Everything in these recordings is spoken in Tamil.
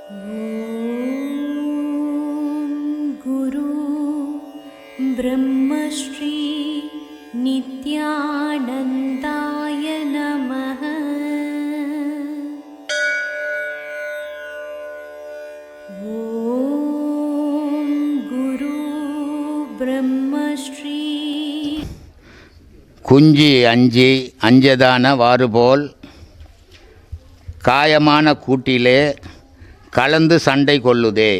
ॐ गुरु ब्रह्मश्री नित्यानन्दाय नमः ॐ गुरु ब्रह्मश्री குஞ்சி அஞ்சி அஞ்சதான வாறுபோல் காயமான கூட்டிலே கலந்து சண்டை கொள்ளுதே.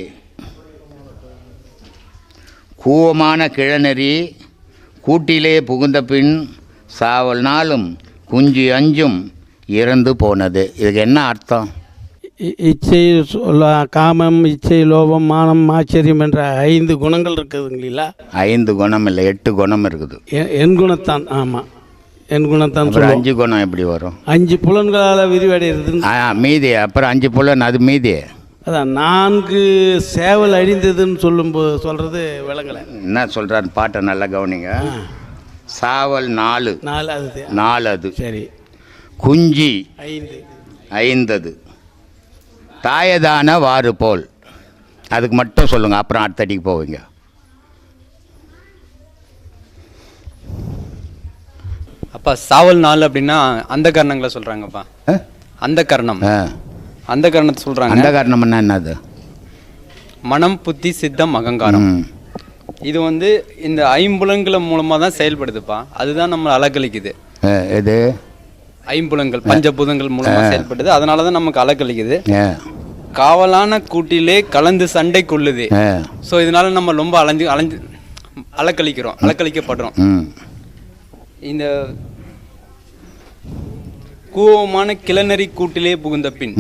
கூவமான கிழநெறி கூட்டிலே புகுந்த பின் சாவல் நாளும் குஞ்சு அஞ்சும் இறந்து போனது. இதுக்கு என்ன அர்த்தம்? இச்சை காமம் இச்சை லோபம் மானம் ஆச்சரியம் என்ற ஐந்து குணங்கள் இருக்குதுங்களா ஐந்து குணம் இல்லை எட்டு குணம் இருக்குது. என் குணத்தான் ஆமாம் என் குணத்தான் அஞ்சு குணம் எப்படி வரும்? அஞ்சு புலன்களால் விரிவடைகிறதுன்னு ஆ, மீதி அப்புறம் அஞ்சு புலன் அது மீதி அதான் நான்கு சேவல் அழிந்ததுன்னு சொல்லும்போது சொல்கிறது விளங்கலை. என்ன சொல்கிறார் பாட்டை நல்லா கவனிங்க. சாவல் நாலு. நாலு அது நாலு அது. சரி. குஞ்சி ஐந்து. ஐந்தது. தாயதான வாறு போல். அதுக்கு மட்டும் சொல்லுங்கள் அப்புறம் அடுத்தடிக்கு போவீங்க. அப்பா சாவல் நாள் அப்படின்னா அந்த கரணங்களை சொல்றாங்கப்பா. ஆ? அந்த கரணம். ஆ. அந்த கரணத்தை சொல்றாங்க. அந்த காரணம்னா என்னது? மனம் புத்தி சித்தம் அகங்காரம். இது வந்து இந்த ஐம்புலன்கள் மூலமா தான் செயல்படுதுப்பா. அதுதான் நம்ம அலக்களிக்குது இது ஐம்புலன்கள் பஞ்சபூதங்கள் மூலமா செயல்படுது. அதனால தான் நமக்கு அலக்களிக்குது. காவலான கூட்டிலே கலந்து சண்டை கொள்ளுது. ஸோ இதனால நம்ம ரொம்ப அலைஞ்சு அலைஞ்சு அலக்களிக்கிறோம் அலக்களிக்கப்படுறோம் ம். இந்த கூவமான கிளநரி கூட்டிலே புகுந்த பின்.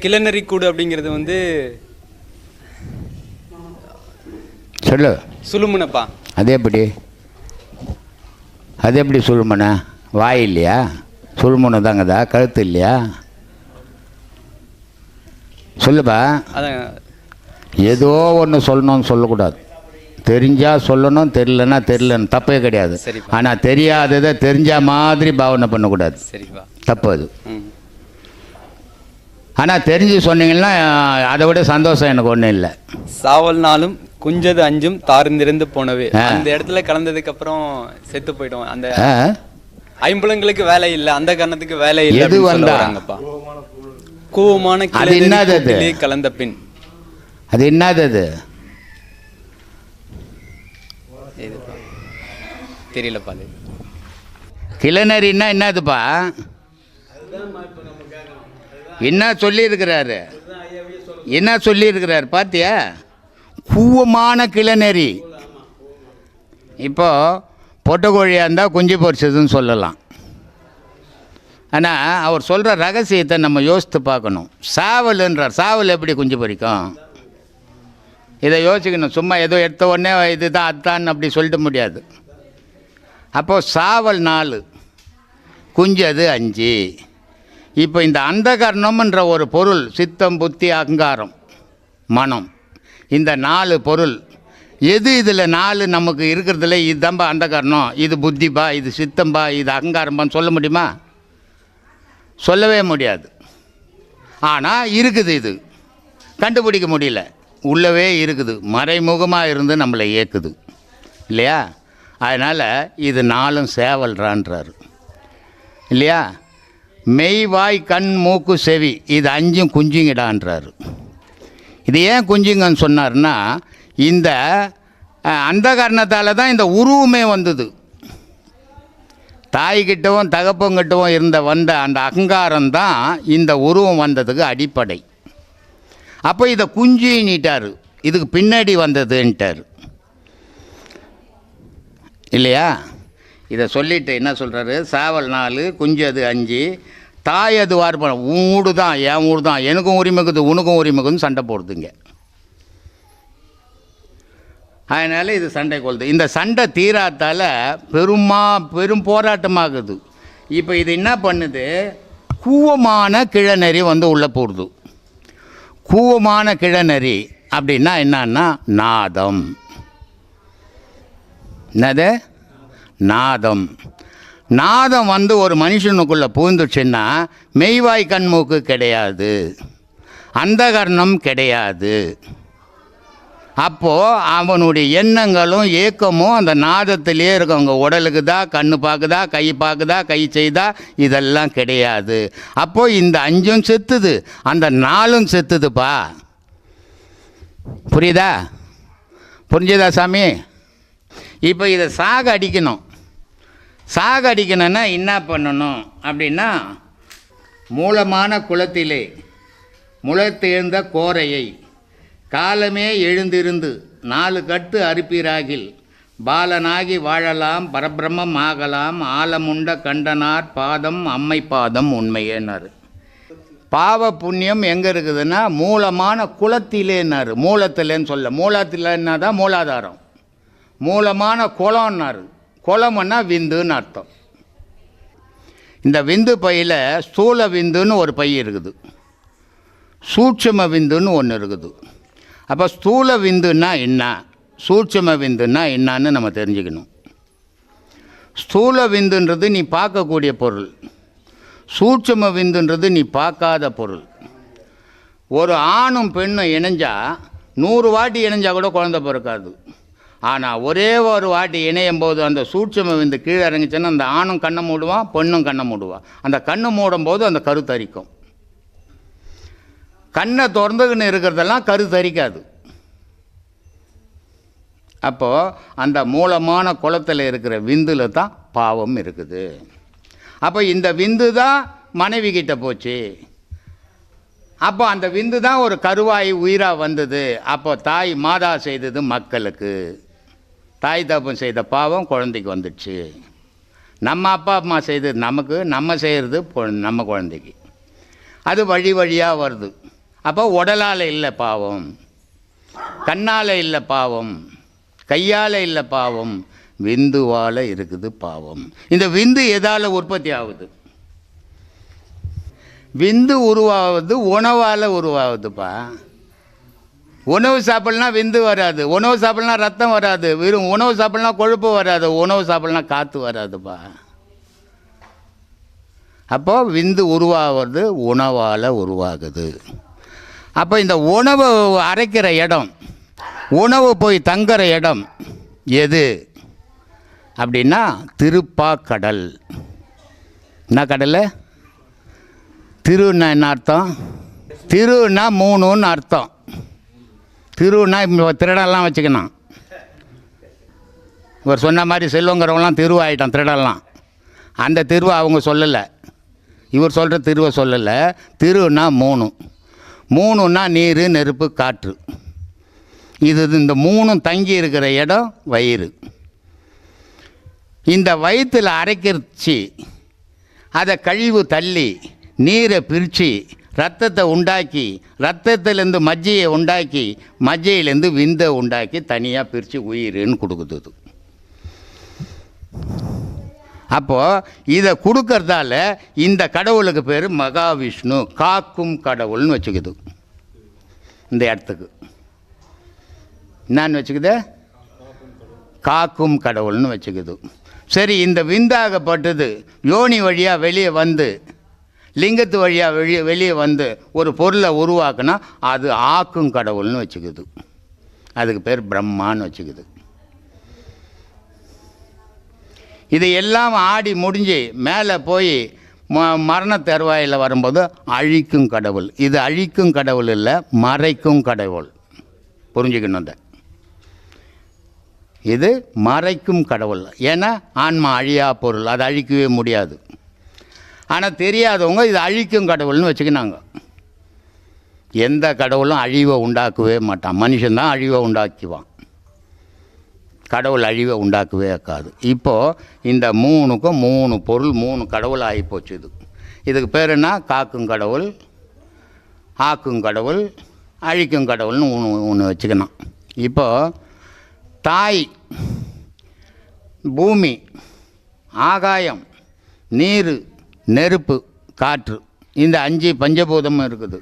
கிளநரி கூடு அப்படிங்கிறது வந்து சொல்லு. சுழுமுனப்பா. அது எப்படி? அது எப்படி சுழுமனை? வாய் இல்லையா? சுழுமுனை தாங்கதா? கழுத்து இல்லையா? சொல்லுப்பா. அதான். ஏதோ ஒன்று சொல்லணும்னு சொல்லக்கூடாது. தெரிஞ்சா சொல்லணும் தெரியலன்னா தெரியலன்னு. தப்பே கிடையாது. ஆனால் தெரியாததை தெரிஞ்ச மாதிரி பாவனை பண்ணக்கூடாது. தப்பு அது. ஆனால் தெரிஞ்சு சொன்னீங்கன்னா அதை விட சந்தோஷம் எனக்கு ஒன்றும் இல்லை. சாவல் நாளும் குஞ்சது அஞ்சும் தார்ந்திருந்து போனவே. அந்த இடத்துல கலந்ததுக்கு அப்புறம் செத்து போயிடும் அந்த? ஐம்புலங்களுக்கு வேலை இல்ல. அந்த காரணத்துக்கு வேலை இல்ல எது அப்படின்னு சொல்ல வந்தா? வராங்கப்பா கூவமான அது கிளநரி என்னது கலந்த பின். அது என்னது அது? தெரியலப்பா அது. கிளநரின்னா என்னதுப்பா? என்ன சொல்லியிருக்கிறாரு? என்ன சொல்லியிருக்கிறாரு? பார்த்தியா கூவமான கிளநரி இப்போ பொட்டக்கோழியாக இருந்தால் குஞ்சு பொரிச்சதுன்னு சொல்லலாம். ஆனால் அவர் சொல்கிற ரகசியத்தை நம்ம யோசித்து பார்க்கணும். சாவல்ன்றார். சாவல் எப்படி குஞ்சு பொரிக்கும்? இதை யோசிக்கணும். சும்மா ஏதோ எடுத்த உடனே இதுதான் அதுதான் அப்படி சொல்லிட முடியாது. அப்போது சாவல் நாலு குஞ்சு அது அஞ்சு. இப்போ இந்த அந்தகர்ணம்ன்ற ஒரு பொருள் சித்தம் புத்தி அகங்காரம் மனம். இந்த நாலு பொருள். எது இதில் நாலு நமக்கு இருக்கிறதுல இதுதான்பா அந்தகரணம்? இது புத்திப்பா இது சித்தம்பா இது அகங்காரம்பான்னு சொல்ல முடியுமா? சொல்லவே முடியாது. ஆனால் இருக்குது இது. கண்டுபிடிக்க முடியல. உள்ளவே இருக்குது. மறைமுகமாக இருந்து நம்மளை இயக்குது இல்லையா? அதனால் இது நாளும் சேவல்றான்றார். இல்லையா? மெய் வாய் கண் மூக்கு செவி இது அஞ்சும் குஞ்சுங்கிடான்றாரு. இது ஏன் குஞ்சுங்கன்னு சொன்னார்னா இந்த அந்த காரணத்தால் தான் இந்த உருவமே வந்தது. தாய்கிட்டவும் தகப்பங்கிட்டவும் இருந்த வந்த அந்த அகங்காரம் தான் இந்த உருவம் வந்ததுக்கு அடிப்படை. அப்போ இதை குஞ்சின்னிட்டார். இதுக்கு பின்னாடி வந்ததுன்ட்டார். இல்லையா? இதை சொல்லிட்டு என்ன சொல்கிறாரு சாவல் நாலு குஞ்சு அது அஞ்சு. தாய் அது வார்ப்பம் உன் வீடு தான் என் வீடு தான். எனக்கும் உரிமைக்குது உனக்கும் உரிமை சண்டை போடுதுங்க. அதனால் இது சண்டை கொள்ளுது இந்த சண்டை தீராத்தால் பெருமா பெரும் போராட்டமாகுது. இப்போ இது என்ன பண்ணுது? கூவமான கிழநெறி வந்து உள்ளே போடுது. கூவமான கிழநெறி அப்படின்னா என்னன்னா நாதம். என்னது? நாதம். நாதம் வந்து ஒரு மனுஷனுக்குள்ளே பூந்துச்சுன்னா மெய்வாய் கண்மூக்கு கிடையாது. அந்தகரணம் கிடையாது. அப்போது அவனுடைய எண்ணங்களும் ஏக்கமும் அந்த நாதத்திலே இருக்கும். அவங்க உடலுக்கு தான் கண்ணு பார்க்குதா கை பார்க்குதா கை செய்தா இதெல்லாம் கிடையாது. அப்போது இந்த அஞ்சும் செத்துது. அந்த நாலும் செத்துதுப்பா. புரியுதா? புரிஞ்சுதா சாமி? இப்போ இதை சாக அடிக்கணும். சாக அடிக்கணும்னா என்ன பண்ணணும்? அப்படின்னா மூலமான குளத்திலே முளைத்தெழுந்த கோரையை காலமே எழுந்திருந்து நாலு கட்டு அறுப்பீராகில் பாலனாகி வாழலாம் பரபிரமம் ஆகலாம் ஆலமுண்ட கண்டனார் பாதம் அம்மை பாதம் உண்மையேனார். பாவ புண்ணியம் எங்கே இருக்குதுன்னா மூலமான குளத்திலேன்னாரு மூலத்திலேன்னு சொல்ல மூலத்திலன்னா தான் மூலாதாரம். மூலமான குளம்னாரு குளம்னா விந்துன்னு அர்த்தம். இந்த விந்து பையில் ஸ்தூல விந்துன்னு ஒரு பை இருக்குது. சூட்சும விந்துன்னு ஒன்று இருக்குது. அப்போ ஸ்தூல விந்துன்னா என்ன? சூட்சும விந்துன்னா என்னன்னு நம்ம தெரிஞ்சுக்கணும். ஸ்தூல விந்துன்றது நீ பார்க்கக்கூடிய பொருள். சூட்சும விந்துன்றது நீ பார்க்காத பொருள். ஒரு ஆணும் பெண்ணும் இணைஞ்சால் நூறு வாட்டி இணைஞ்சால் கூட குழந்தை பிறக்காது. ஆனால் ஒரே ஒரு வாட்டி இணையும் போது அந்த சூட்சம விந்து கீழே இறங்கிச்சுன்னா அந்த ஆணும் கண்ணை மூடுவான் பெண்ணும் கண்ணை மூடுவான் அந்த கண்ணு மூடும் போது அந்த கரு தரிக்கும். கண்ணை திறந்துக்கின்னு இருக்கிறதெல்லாம் கரு தரிக்காது. அப்போது அந்த மூலமான குளத்தில் இருக்கிற விந்துல தான் பாவம் இருக்குது. அப்போ இந்த விந்து தான் மனைவி கிட்ட போச்சு. அப்போ அந்த விந்து தான் ஒரு கருவாய் உயிராக வந்தது. அப்போ தாய் மாதா செய்தது மக்களுக்கு. தாய் தப்பம் செய்த பாவம் குழந்தைக்கு வந்துடுச்சு. நம்ம அப்பா அம்மா செய்தது நமக்கு நம்ம செய்கிறது பொ- நம்ம குழந்தைக்கு. அது வழி வழியாக வருது. அப்போ உடலால் இல்லை பாவம். கண்ணால் இல்லை பாவம். கையால் இல்லை பாவம். விந்துவால் இருக்குது பாவம். இந்த விந்து எதால் உற்பத்தி ஆகுது? விந்து உருவாகுது உணவால் உருவாகுதுப்பா. உணவு சாப்பிடலாம் விந்து வராது. உணவு சாப்பிடலாம் ரத்தம் வராது. வெறும் உணவு சாப்பிடலாம் கொழுப்பு வராது. உணவு சாப்பிடலாம் காற்று வராதுப்பா. அப்போ விந்து உருவாகிறது உணவால் உருவாகுது. அப்போ இந்த உணவு அரைக்கிற இடம் உணவு போய் தங்குற இடம் எது? அப்படின்னா திருப்பாக்கடல். என்ன கடல்? திருன்னா என்ன அர்த்தம்? திருன்னா மூணுன்னு அர்த்தம். திருன்னா திருடெல்லாம் வச்சுக்கணும் இவர் சொன்ன மாதிரி செல்வங்கிறவங்களாம் திருவாயிட்டான் திருடெல்லாம். அந்த திருவை அவங்க சொல்லலை. இவர் சொல்கிற திருவை சொல்லலை. திருன்னா மூணு. மூணுன்னா நீர் நெருப்பு காற்று. இது இந்த மூணும் தங்கி இருக்கிற இடம் வயிறு. இந்த வயிற்றில் அரைக்கிறச்சு அதை கழிவு தள்ளி நீரை பிரித்து ரத்தத்தை உண்டாக்கி ரத்தத்திலேருந்து மஜ்ஜையை உண்டாக்கி மஜ்ஜையிலேருந்து விந்தை உண்டாக்கி தனியாக பிரித்து உயிர்னு கொடுக்குது அப்போது இதை கொடுக்கறதால இந்த கடவுளுக்கு பேர் மகாவிஷ்ணு. காக்கும் கடவுள்னு வச்சுக்குது. இந்த இடத்துக்கு. என்னன்னு வச்சுக்குது? காக்கும் கடவுள்னு வச்சுக்குது. சரி இந்த விந்தாகப்பட்டது யோனி வழியாக வெளியே வந்து லிங்கத்து வழியாக வெளியே வெளியே வந்து ஒரு பொருளை உருவாக்குனா அது ஆக்கும் கடவுள்னு வச்சுக்குது. அதுக்கு பேர் பிரம்மான்னு வச்சுக்குது. இது எல்லாம் ஆடி முடிஞ்சு மேலே போய் ம மரண தருவாயில் வரும்போது அழிக்கும் கடவுள். இது அழிக்கும் கடவுள் இல்லை மறைக்கும் கடவுள். புரிஞ்சுக்கணும் அந்த இது மறைக்கும் கடவுள். ஏன்னா ஆன்மா அழியா பொருள். அதை அழிக்கவே முடியாது. ஆனால் தெரியாதவங்க இது அழிக்கும் கடவுள்னு வச்சுக்கினாங்க. எந்த கடவுளும் அழிவை உண்டாக்கவே மாட்டான். மனுஷன்தான் அழிவை உண்டாக்குவான். கடவுள் அழிவை உண்டாக்கவே இருக்காது. இப்போது இந்த மூணுக்கும் மூணு பொருள் மூணு கடவுள் ஆகிப்போச்சு இது. இதுக்கு பேர் என்ன? காக்கும் கடவுள் ஆக்கும் கடவுள் அழிக்கும் கடவுள்னு ஒன்று ஒன்று வச்சுக்கணும். இப்போது தாய் பூமி ஆகாயம் நீர் நெருப்பு காற்று. இந்த அஞ்சு பஞ்சபூதமும் இருக்குது.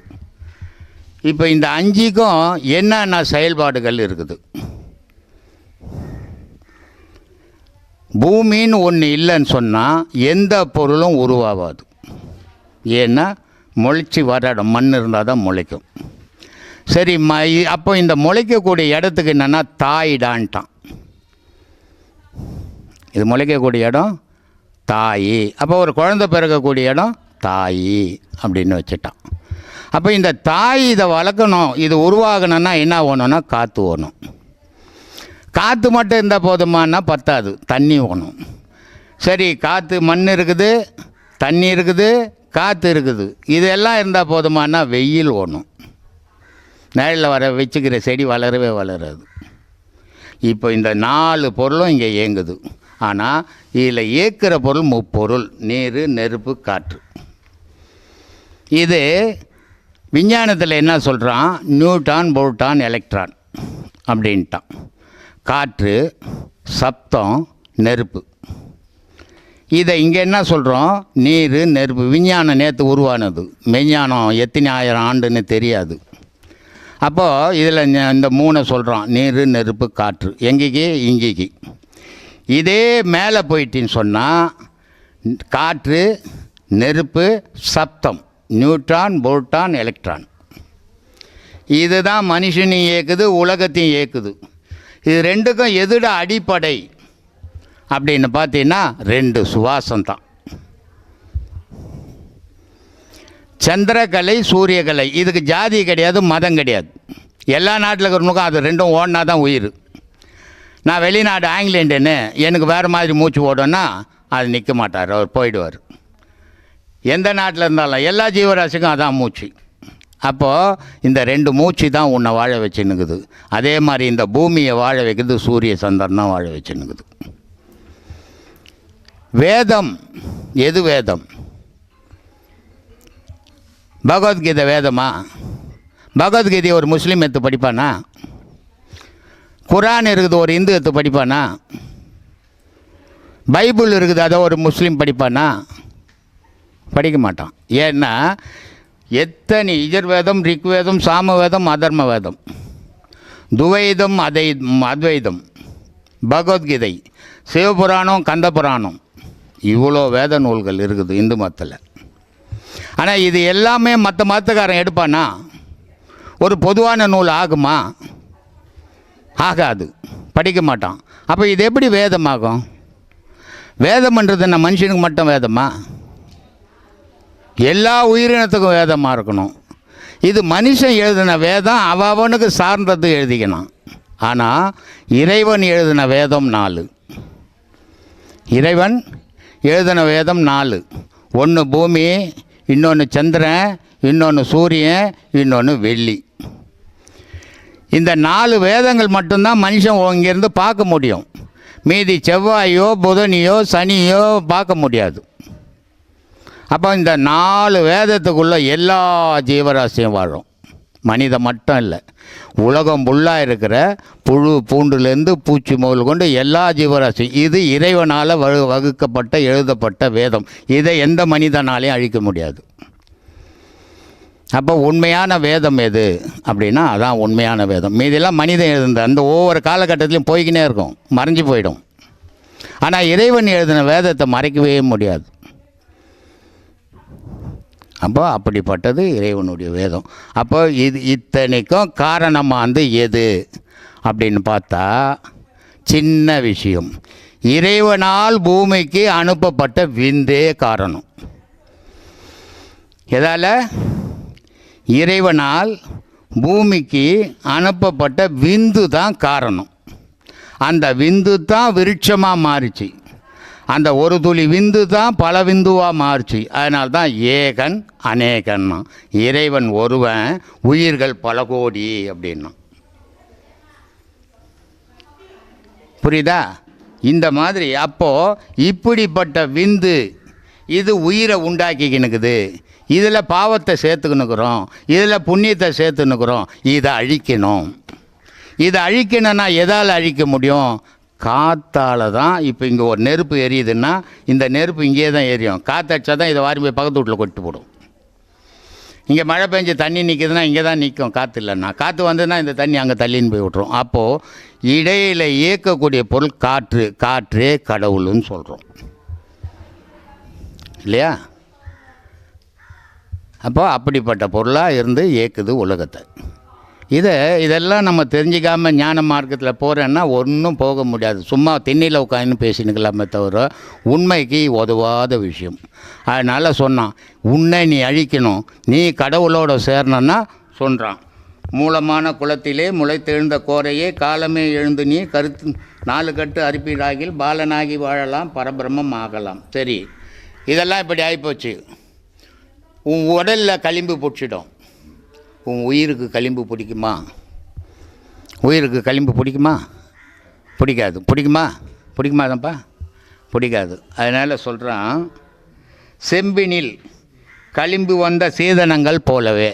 இப்போ இந்த அஞ்சுக்கும் என்னென்ன செயல்பாடுகள் இருக்குது? பூமின்னு ஒன்று இல்லைன்னு சொன்னால் எந்த பொருளும் உருவாகாது ஏன்னா முளைச்சி வர இடம் மண் இருந்தால் தான் முளைக்கும். சரி ம இ- அப்போ இந்த முளைக்கக்கூடிய இடத்துக்கு என்னென்னா தாயிடான்ட்டான். இது முளைக்கக்கூடிய இடம் தாய். அப்போ ஒரு குழந்தை பிறக்கக்கூடிய இடம் தாய் அப்படின்னு வச்சுட்டான். அப்போ இந்த தாய் இதை வளர்க்கணும் இது உருவாகணும்னா என்ன ஓணும்னா காற்று ஓணும் காற்று மட்டும் இருந்தால் போதுமானா பத்தாது தண்ணி ஓணும் சரி காற்று மண் இருக்குது தண்ணி இருக்குது காற்று இருக்குது. இதெல்லாம் இருந்தால் போதுமானா வெயில் ஓணும் நிழலில் வர வச்சுக்கிற செடி வளரவே வளராது. இப்போ இந்த நாலு பொருளும் இங்கே இயங்குது. ஆனால் இதில் இயக்கிற பொருள் முப்பொருள் நீர் நெருப்பு காற்று. இது விஞ்ஞானத்தில் என்ன சொல்கிறான் நியூட்டான் போல்டான் எலக்ட்ரான் அப்படின்ட்டான். காற்று சப்தம் நெருப்பு. இதை இங்கே என்ன சொல்கிறோம் நீர் நெருப்பு. விஞ்ஞானம் நேற்று உருவானது. மெஞ்ஞானம் எத்தனை ஆயிரம் ஆண்டுன்னு தெரியாது. அப்போது இதில் இந்த மூணை சொல்கிறோம் நீர் நெருப்பு காற்று. எங்கேக்கு? இங்கேக்கு. இதே மேலே போயிட்டின்னு சொன்னால் காற்று நெருப்பு சப்தம் நியூட்ரான் போல்டான் எலக்ட்ரான். இதுதான் மனுஷனையும் இயக்குது உலகத்தையும் இயக்குது. இது ரெண்டுக்கும் எதுட அடிப்படை அப்படின்னு பார்த்தீங்கன்னா ரெண்டு சுவாசம் தான் சந்திரகலை சூரியகலை. இதுக்கு ஜாதி கிடையாது மதம் கிடையாது. எல்லா நாட்டில் இருக்கிறவனுக்கும் அது ரெண்டும் ஓடினா தான் உயிர். நான் வெளிநாடு ஆங்கிலேண்டுன்னு எனக்கு வேறு மாதிரி மூச்சு ஓடும்னா அது நிற்க மாட்டார் அவர் போயிடுவார். எந்த நாட்டில் இருந்தாலும் எல்லா ஜீவராசிக்கும் அதான் மூச்சு. அப்போது இந்த ரெண்டு மூச்சு தான் உன்னை வாழ வச்சுன்னுக்குது. அதே மாதிரி இந்த பூமியை வாழ வைக்கிறது சூரிய சந்திரன் தான் வாழ வச்சுன்னுக்குது. வேதம் எது வேதம்? பகவத்கீதை வேதமா? பகவத்கீதையை ஒரு முஸ்லீம் எடுத்து படிப்பானா? குரான் இருக்குது ஒரு இந்து எடுத்து படிப்பானா? பைபிள் இருக்குது அதை ஒரு முஸ்லீம் படிப்பானா? படிக்க மாட்டான். ஏன்னா எத்தனை இஜர்வேதம் ரிக்வேதம் சாமவேதம் அதர்ம வேதம் துவைதம் அதை அத்வைதம் பகவத்கீதை சிவபுராணம் கந்த புராணம் இவ்வளோ வேத நூல்கள் இருக்குது இந்து மதத்தில். ஆனால் இது எல்லாமே மற்ற மதத்துக்காரன் எடுப்பானா? ஒரு பொதுவான நூல் ஆகுமா? ஆகாது. படிக்க மாட்டான். அப்போ இது எப்படி வேதமாகும்? வேதம்ன்றது என்ன? மனுஷனுக்கு மட்டும் வேதமா? எல்லா உயிரினத்துக்கும் வேதமாக இருக்கணும். இது மனுஷன் எழுதின வேதம் அவ அவனுக்கு சார்ந்தது எழுதிக்கணும். ஆனால் இறைவன் எழுதின வேதம் நாலு. இறைவன் எழுதின வேதம் நாலு. ஒன்று பூமி இன்னொன்று சந்திரன் இன்னொன்று சூரியன் இன்னொன்று வெள்ளி. இந்த நாலு வேதங்கள் மட்டும்தான் மனுஷன் இங்கேருந்து பார்க்க முடியும். மீதி செவ்வாயோ புதனியோ சனியோ பார்க்க முடியாது. அப்போ இந்த நாலு வேதத்துக்குள்ளே எல்லா ஜீவராசியும் வாழும். மனிதன் மட்டும் இல்லை. உலகம் புல்லாக இருக்கிற புழு பூண்டுலேருந்து பூச்சி முதல் கொண்டு எல்லா ஜீவராசியும். இது இறைவனால் வகு வகுக்கப்பட்ட எழுதப்பட்ட வேதம். இதை எந்த மனிதனாலையும் அழிக்க முடியாது. அப்போ உண்மையான வேதம் எது? அப்படின்னா அதான் உண்மையான வேதம். மீதெல்லாம் மனிதன் எழுதுந்த அந்த ஒவ்வொரு காலகட்டத்திலையும் போய்கினே இருக்கும். மறைஞ்சு போயிடும். ஆனால் இறைவன் எழுதின வேதத்தை மறைக்கவே முடியாது. அப்போ அப்படிப்பட்டது இறைவனுடைய வேதம். அப்போ இது இத்தனைக்கும் காரணமாக வந்து எது? அப்படின்னு பார்த்தா சின்ன விஷயம். இறைவனால் பூமிக்கு அனுப்பப்பட்ட விந்தே காரணம். எதால்? இறைவனால் பூமிக்கு அனுப்பப்பட்ட விந்து தான் காரணம். அந்த விந்து தான் விருட்சமாக மாறிச்சு. அந்த ஒரு துளி விந்து தான் பல விந்துவாக மாறுச்சு. அதனால தான் ஏகன் அநேகன்னா. இறைவன் ஒருவன் உயிர்கள் பல கோடி அப்படின்னா. புரியுதா? இந்த மாதிரி அப்போது இப்படிப்பட்ட விந்து இது உயிரை உண்டாக்கிக்கினுக்குது. இதில் பாவத்தை சேர்த்துக்கினுக்குறோம் இதில் புண்ணியத்தை சேர்த்துன்னுக்குறோம் இதை அழிக்கணும். இதை அழிக்கணும்னா எதால் அழிக்க முடியும்? காத்தால் தான் இப்போ இங்கே ஒரு நெருப்பு எரியுதுன்னா இந்த நெருப்பு இங்கேயே தான் எரியும். காற்றடிச்சா தான் இதை வாரி போய் பக்கத்து வீட்டில் கொட்டு போடும். இங்கே மழை பெஞ்சு தண்ணி நிற்குதுன்னா இங்கே தான் நிற்கும் காற்று இல்லைன்னா. காற்று வந்ததுன்னா இந்த தண்ணி அங்கே தள்ளின்னு போய் விட்ரும் அப்போது இடையில் இயக்கக்கூடிய பொருள் காற்று காற்றே கடவுள்னு சொல்கிறோம் இல்லையா? அப்போ அப்படிப்பட்ட பொருளாக இருந்து இயக்குது உலகத்தை. இதை இதெல்லாம் நம்ம தெரிஞ்சிக்காமல் ஞான மார்க்கத்தில் போகிறேன்னா ஒன்றும் போக முடியாது. சும்மா திண்ணியில் உட்காந்து பேசினுக்கலாமே தவிர உண்மைக்கு உதவாத விஷயம். அதனால் சொன்னான் உன்னை நீ அழிக்கணும். நீ கடவுளோட சேரணும்னா சொல்கிறான் மூலமான குளத்திலே முளைத்தெழுந்த கோரையே காலமே எழுந்து நீ கருத்து நாலு கட்டு அரிப்பீடாகில் பாலனாகி வாழலாம் பரபிரமம் ஆகலாம். சரி இதெல்லாம் இப்படி ஆகிப்போச்சு உன் உடலில் களிம்பு பிடிச்சிடும். உன் உயிருக்கு களிம்பு பிடிக்குமா? உயிருக்கு களிம்பு பிடிக்குமா? பிடிக்காது. பிடிக்குமா? பிடிக்குமாதான்ப்பா பிடிக்காது. அதனால் சொல்கிறான் செம்பினில் களிம்பு வந்த சீதனங்கள் போலவே.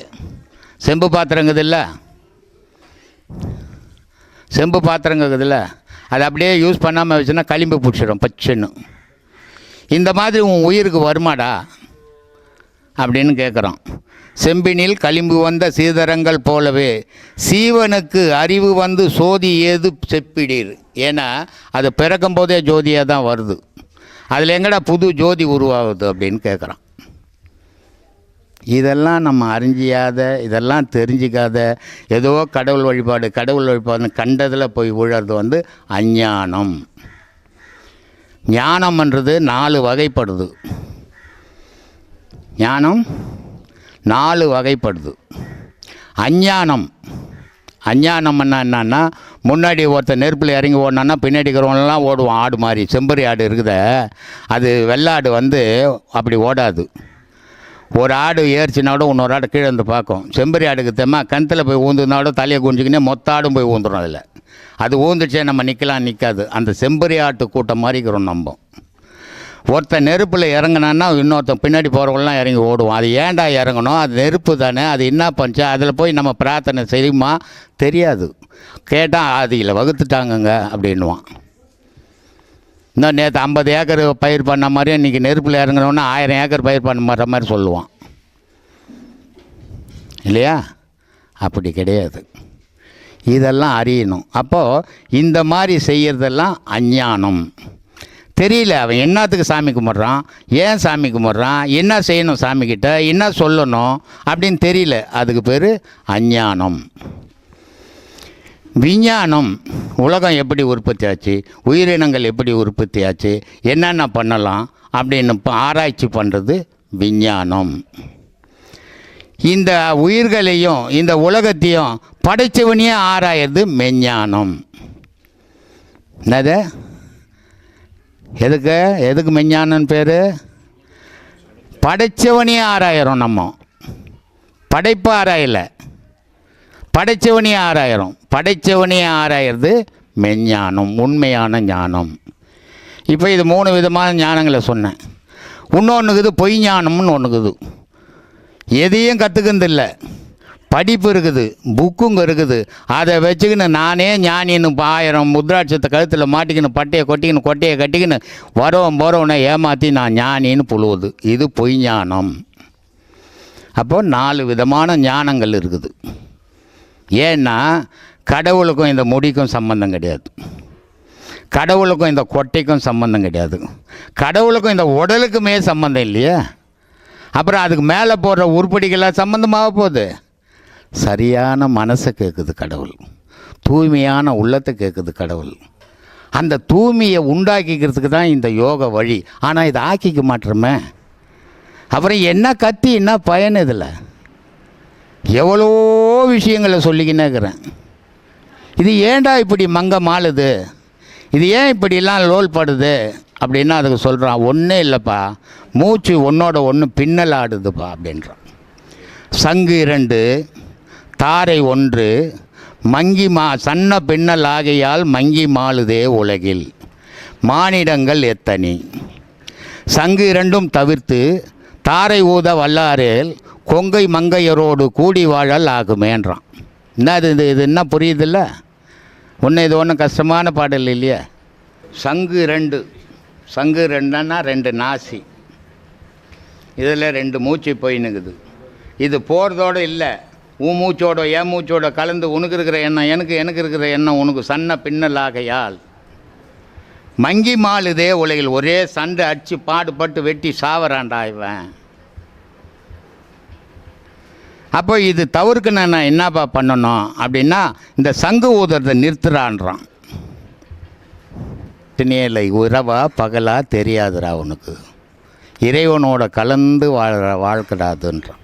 செம்பு பாத்திரங்குதில்ல செம்பு பாத்திரங்குதில்ல அதை அப்படியே யூஸ் பண்ணாமல் வச்சுன்னா களிம்பு பிடிச்சிடும் பச்சைன்னு. இந்த மாதிரி உன் உயிருக்கு வருமாடா? அப்படின்னு கேட்குறோம் செம்பினில் களிம்பு வந்த சீதரங்கள் போலவே சீவனுக்கு அறிவு வந்து சோதி ஏது செப்பிடீர். ஏன்னா அது பிறக்கும் போதே ஜோதியாக தான் வருது. அதில் எங்கடா புது ஜோதி உருவாகுது அப்படின்னு கேட்குறான் இதெல்லாம் நம்ம அறிஞ்சியாத இதெல்லாம் தெரிஞ்சிக்காத ஏதோ கடவுள் வழிபாடு கடவுள் வழிபாடுன்னு கண்டதில் போய் விழுறது வந்து அஞ்ஞானம். ஞானம்ன்றது நாலு வகைப்படுது. ஞானம் நாலு வகைப்படுது. அஞ்ஞானம். அஞ்ஞானம்னா என்னன்னா முன்னாடி ஒருத்தர் நெருப்பில் இறங்கி ஓடினான்னா பின்னாடி இருக்கிறவங்களாம் ஓடுவான். ஆடு மாதிரி செம்பரி ஆடு இருக்குத. அது வெள்ளாடு வந்து அப்படி ஓடாது. ஒரு ஆடு ஏறிச்சினா கூட இன்னொரு ஆடு கீழே வந்து பார்க்கும். செம்பரி ஆடுக்கு தெம்மா கிணத்துல போய் ஊந்துனா கூட தலையை குஞ்சிக்கினே மொத்த ஆடும் போய் ஊந்துடும் அதில். அது ஊந்துச்சே நம்ம நிற்கலாம் நிற்காது அந்த செம்பரி ஆட்டு கூட்டம் மாதிரி இருக்கிறோம் நம்ம. ஒருத்தன் நெருப்பில் இறங்கினான்னா இன்னொருத்தன் பின்னாடி போகிறவங்களாம் இறங்கி ஓடுவோம் அது ஏன்டா இறங்கணும்? அது நெருப்பு தானே? அது என்ன பண்ணுச்சு அதில் போய் நம்ம பிரார்த்தனை செய்யுமா? தெரியாது. கேட்டால் ஆதியில் வகுத்துட்டாங்கங்க அப்படின்வான் இன்னும் நேற்று ஐம்பது ஏக்கர் பயிர் பண்ண மாதிரி இன்றைக்கி நெருப்பில் இறங்கினோன்னா ஆயிரம் ஏக்கர் பயிர் பண்ண மாதிரி மாதிரி சொல்லுவான். இல்லையா? அப்படி கிடையாது. இதெல்லாம் அறியணும். அப்போது இந்த மாதிரி செய்கிறதெல்லாம் அஞ்ஞானம். தெரியல அவன் என்னத்துக்கு சாமி கும்பிட்றான்? ஏன் சாமி கும்பிட்றான்? என்ன செய்யணும் சாமிக்கிட்ட என்ன சொல்லணும்? அப்படின்னு தெரியல. அதுக்கு பேர் அஞ்ஞானம். விஞ்ஞானம் உலகம் எப்படி உற்பத்தி ஆச்சு உயிரினங்கள் எப்படி உற்பத்தி ஆச்சு என்னென்ன பண்ணலாம்? அப்படின்னு இப்போ ஆராய்ச்சி பண்ணுறது விஞ்ஞானம். இந்த உயிர்களையும் இந்த உலகத்தையும் படைத்தவனையே ஆராயறது மெஞ்ஞானம். என்னது? எதுக்கு? எதுக்கு மெஞ்ஞானன் பேர்? படைச்சவனையே ஆராயிரோம் நம்ம. படைப்பு ஆராயலை. படைச்சவனையே ஆராயிரும். படைச்சவனையே ஆராயிறது மெஞ்ஞானம் உண்மையான ஞானம். இப்போ இது மூணு விதமான ஞானங்களை சொன்னேன். இன்னொன்றுக்குது பொய் ஞானம்னு ஒன்றுக்குது எதையும் கற்றுக்கிறது இல்லை படிப்பு இருக்குது புக்குங்க இருக்குது. அதை வச்சுக்கின்னு நானே ஞானின்னு பாயிரம் ஆயிரம் முத்ராட்சத்தை கழுத்தில் மாட்டிக்கின்னு பட்டையை கொட்டிக்கின்னு கொட்டையை கட்டிக்கின்னு வரோம் போகிறவனை ஏமாற்றி நான் ஞானின்னு புழுவுது. இது பொய் ஞானம். அப்போ நாலு விதமான ஞானங்கள் இருக்குது. ஏன்னா கடவுளுக்கும் இந்த முடிக்கும் சம்பந்தம் கிடையாது. கடவுளுக்கும் இந்த கொட்டைக்கும் சம்பந்தம் கிடையாது. கடவுளுக்கும் இந்த உடலுக்குமே சம்மந்தம் இல்லையா. அப்புறம் அதுக்கு மேலே போடுற உருப்படிகளாக சம்மந்தமாக போகுது. சரியான மனசை கேட்குது கடவுள். தூய்மையான உள்ளத்தை கேட்குது கடவுள். அந்த தூய்மையை உண்டாக்கிக்கிறதுக்கு தான் இந்த யோக வழி. ஆனால் இதை ஆக்கிக்க மாட்டோமே. அப்புறம் என்ன கத்தி என்ன பயன் இதில்? எவ்வளோ விஷயங்களை சொல்லிக்கினே இருக்கிறேன். இது ஏண்டா இப்படி மங்க மாளுது இது ஏன் இப்படிலாம் லோல் படுது அப்படின்னா அதுக்கு சொல்கிறான் ஒன்றும் இல்லைப்பா. மூச்சு ஒன்றோட ஒன்று பின்னல் ஆடுதுப்பா அப்படின்றான். சங்கு இரண்டு தாரை ஒன்று மங்கி மா சன்ன பின்னல் ஆகையால் மங்கி மாளுதே உலகில். மானிடங்கள் எத்தனி? சங்கு இரண்டும் தவிர்த்து தாரை ஊத வல்லாரேல் கொங்கை மங்கையரோடு கூடி வாழல் ஆகுமேன்றான் என்ன இது இது இது என்ன புரியுதில்ல? ஒன்று இது ஒன்றும் கஷ்டமான பாடல் இல்லையா. சங்கு ரெண்டு சங்கு ரெண்டுன்னா ரெண்டு நாசி. இதில் ரெண்டு மூச்சு போயினுக்குது. இது போகிறதோடு இல்லை. உன் மூச்சோட என் மூச்சோட கலந்து உனக்கு இருக்கிற எண்ணம் எனக்கு எனக்கு இருக்கிற எண்ணம் உனக்கு சன்ன பின்னலாகையால். மங்கி மாலுதே உலகில் ஒரே சண்டை அடித்து பாடுபட்டு வெட்டி சாவறான்டா இவன். அப்போ இது தவிர்க்கு நான் என்னப்பா பண்ணணும்? அப்படின்னா இந்த சங்கு ஊதுறதை நிறுத்துறான்றான். திணியலை உறவா பகலா தெரியாதுடா உனக்கு. இறைவனோட கலந்து வாழ்கிற வாழ்க்கடாதுன்றான்.